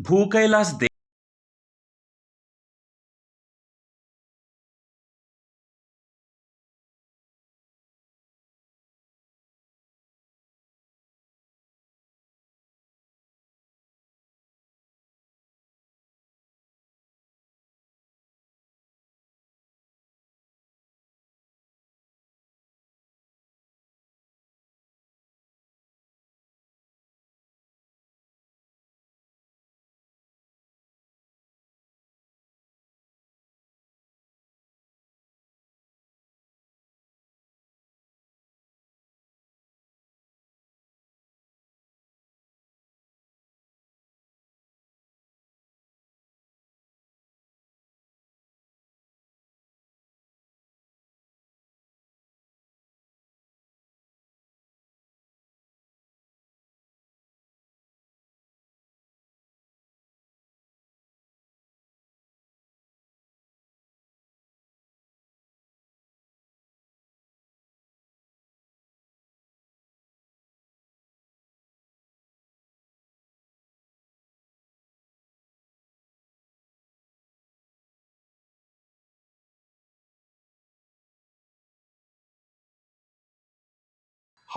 Bhookailas they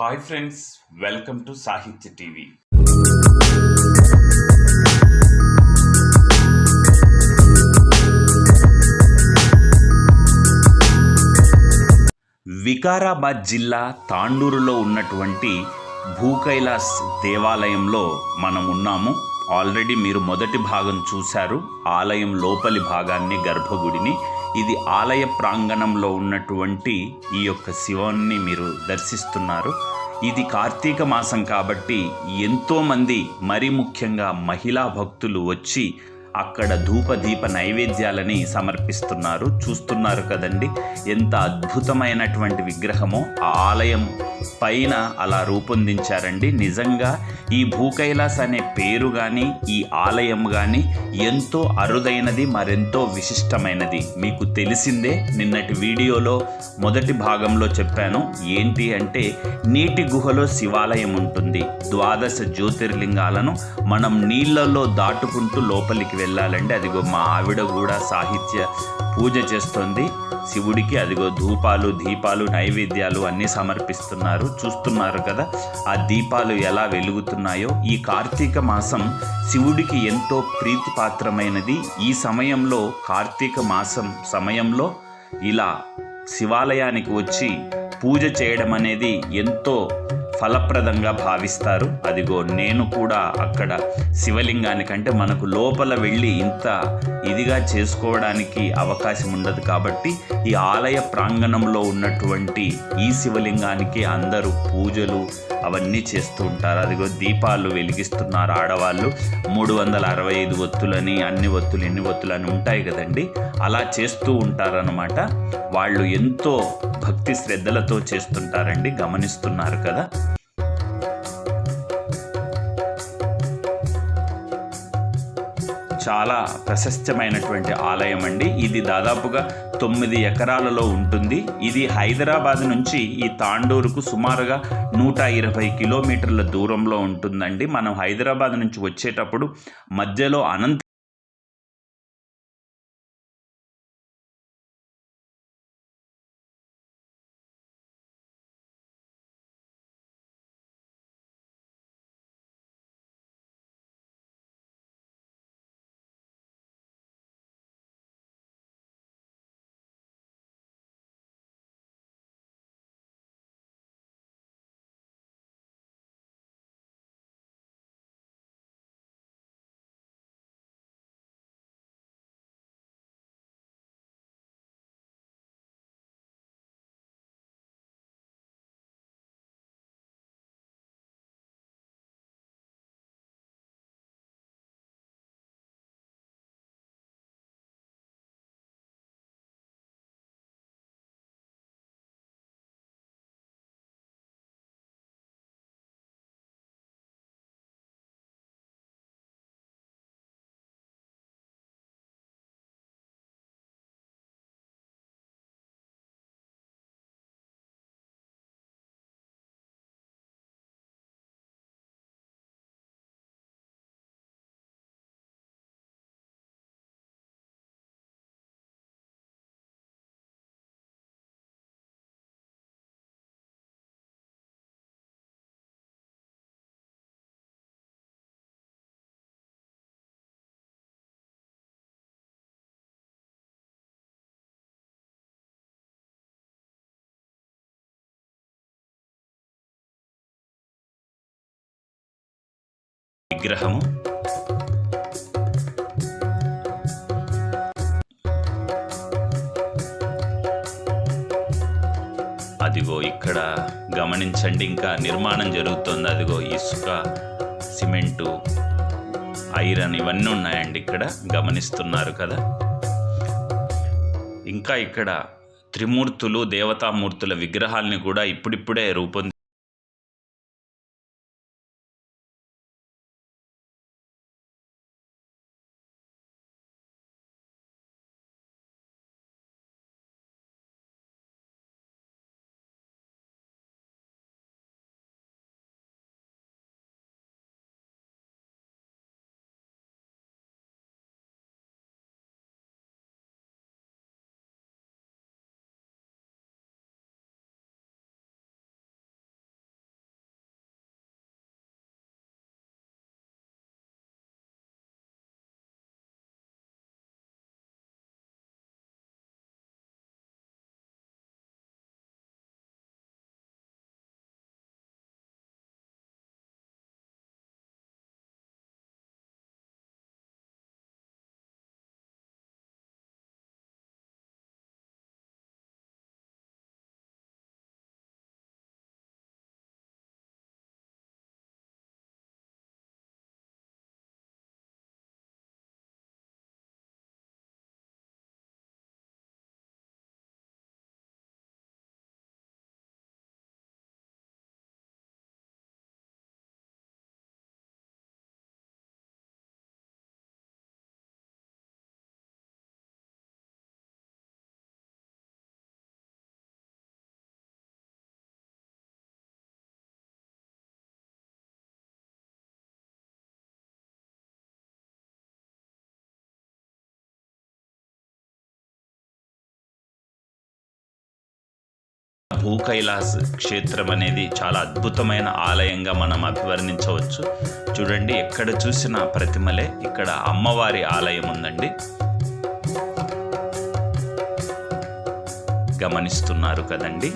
hi friends welcome to Sahitya TV Vikarabad జిల్లా తాండూరులో ఉన్నటువంటి భూకైలాస్ దేవాలయంలో మనం ఉన్నాము. ఆల్రెడీ మీరు మొదటి భాగం చూశారు. ఆలయం లోపలి భాగాన్ని గర్భగుడిని. ఇది ఆలయ ప్రాంగణంలో ఉన్నటువంటి ఈ యొక్క శివాన్ని మీరు దర్శిస్తున్నారు. ఇది కార్తీక మాసం కాబట్టి ఎంతోమంది మరి ముఖ్యంగా మహిళా భక్తులు వచ్చి అక్కడ ధూపదీప నైవేద్యాలని సమర్పిస్తున్నారు. చూస్తున్నారు కదండి ఎంత అద్భుతమైనటువంటి విగ్రహమో ఆ ఆలయం పైన అలా రూపొందించారండి. నిజంగా ఈ భూకైలాస్ అనే పేరు కానీ ఈ ఆలయం కానీ ఎంతో అరుదైనది మరెంతో విశిష్టమైనది. మీకు తెలిసిందే నిన్నటి వీడియోలో మొదటి భాగంలో చెప్పాను. ఏంటి అంటే నీటి గుహలో శివాలయం ఉంటుంది. ద్వాదశ జ్యోతిర్లింగాలను మనం నీళ్ళలో దాటుకుంటూ లోపలికి వెళ్ళాలండి అదిగో మా ఆవిడ కూడా సాహిత్య పూజ చేస్తుంది. శివుడికి అదిగో ధూపాలు దీపాలు నైవేద్యాలు అన్నీ సమర్పిస్తున్నారు. చూస్తున్నారు కదా ఆ దీపాలు ఎలా వెలుగుతున్నాయో. ఈ కార్తీక మాసం శివుడికి ఎంతో ప్రీతిపాత్రమైనది. ఈ సమయంలో కార్తీక మాసం సమయంలో ఇలా శివాలయానికి వచ్చి పూజ చేయడం అనేది ఎంతో ఫలప్రదంగా భావిస్తారు. అదిగో నేను కూడా అక్కడ శివలింగానికంటే మనకు లోపల వెళ్ళి ఇంత ఇదిగా చేసుకోవడానికి అవకాశం ఉండదు కాబట్టి ఈ ఆలయ ప్రాంగణంలో ఉన్నటువంటి ఈ శివలింగానికి అందరూ పూజలు అవన్నీ చేస్తూ ఉంటారు. అదిగో దీపాలు వెలిగిస్తున్నారు ఆడవాళ్ళు. మూడు వందల అరవై ఐదు ఒత్తులని అన్ని ఒత్తులు ఎన్ని ఒత్తులు అని ఉంటాయి కదండి. అలా చేస్తూ ఉంటారనమాట వాళ్ళు ఎంతో భక్తి శ్రద్ధలతో చేస్తుంటారండి గమనిస్తున్నారు కదా. చాలా ప్రశస్తమైనటువంటి ఆలయం అండి. ఇది దాదాపుగా తొమ్మిది ఎకరాలలో ఉంటుంది. ఇది హైదరాబాద్ నుంచి ఈ తాండూరుకు సుమారుగా నూట ఇరవై కిలోమీటర్ల దూరంలో ఉంటుందండి. మనం హైదరాబాద్ నుంచి వచ్చేటప్పుడు మధ్యలో అనంత విగ్రహము. అదిగో ఇక్కడ గమనించండి ఇంకా నిర్మాణం జరుగుతుంది. అదిగో ఇసుక సిమెంటు ఐరన్ ఇవన్నీ ఉన్నాయండి ఇక్కడ గమనిస్తున్నారు కదా. ఇంకా ఇక్కడ త్రిమూర్తులు దేవతామూర్తుల విగ్రహాల్ని కూడా ఇప్పుడిప్పుడే రూపొంది భూకైలాస్ క్షేత్రం అనేది చాలా అద్భుతమైన ఆలయంగా మనం అభివర్ణించవచ్చు. చూడండి ఎక్కడ చూసిన ప్రతిమలే. ఇక్కడ అమ్మవారి ఆలయం ఉందండి. గమనిస్తున్నారు కదండి.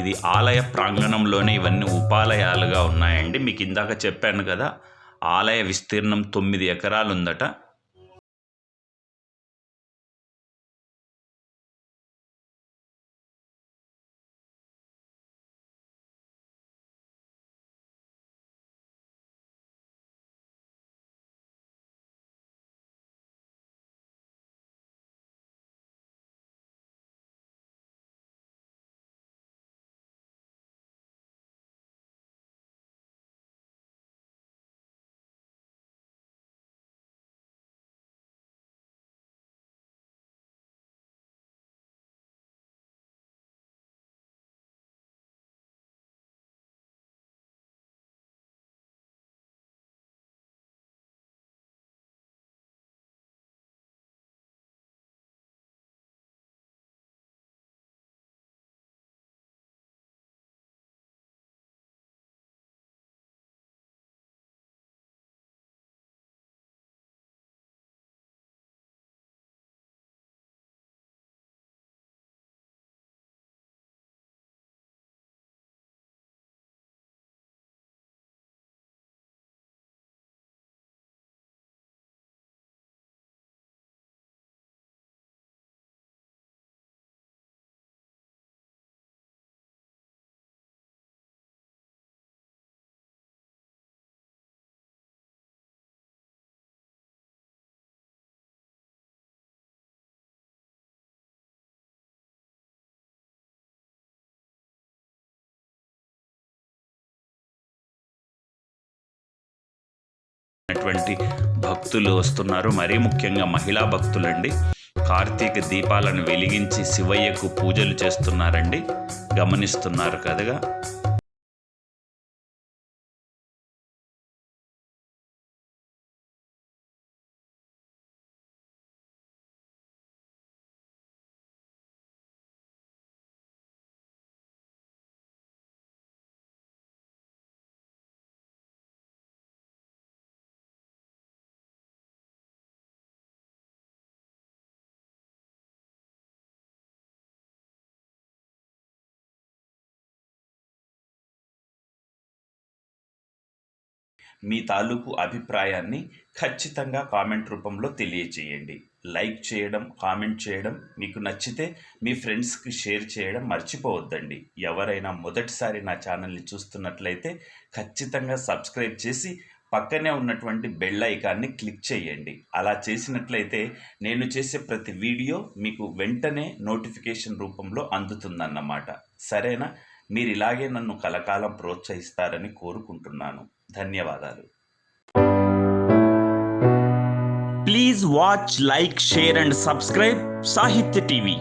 ఇది ఆలయ ప్రాంగణంలోనే ఇవన్నీ ఉపాలయాలుగా ఉన్నాయండి. మీకు ఇందాక చెప్పాను కదా ఆలయ విస్తీర్ణం తొమ్మిది ఎకరాలు ఉందట అటువంటి భక్తులు వస్తున్నారు. మరీ ముఖ్యంగా మహిళా భక్తులండి. కార్తీక దీపాలను వెలిగించి శివయ్యకు పూజలు చేస్తున్నారండి. గమనిస్తున్నారు కదగా. మీ తాలూకు అభిప్రాయాన్ని ఖచ్చితంగా కామెంట్ రూపంలో తెలియచేయండి. లైక్ చేయడం కామెంట్ చేయడం మీకు నచ్చితే మీ ఫ్రెండ్స్కి షేర్ చేయడం మర్చిపోవద్దండి. ఎవరైనా మొదటిసారి నా ఛానల్ని చూస్తున్నట్లయితే ఖచ్చితంగా సబ్స్క్రైబ్ చేసి పక్కనే ఉన్నటువంటి బెల్ ఐకాన్ని క్లిక్ చేయండి. అలా చేసినట్లయితే నేను చేసే ప్రతి వీడియో మీకు వెంటనే నోటిఫికేషన్ రూపంలో అందుతుందన్నమాట. సరేనా? మీరు ఇలాగే నన్ను కలకాలం ప్రోత్సహిస్తారని కోరుకుంటున్నాను. ధన్యవాదాలు. Please watch like share and subscribe Sahitya TV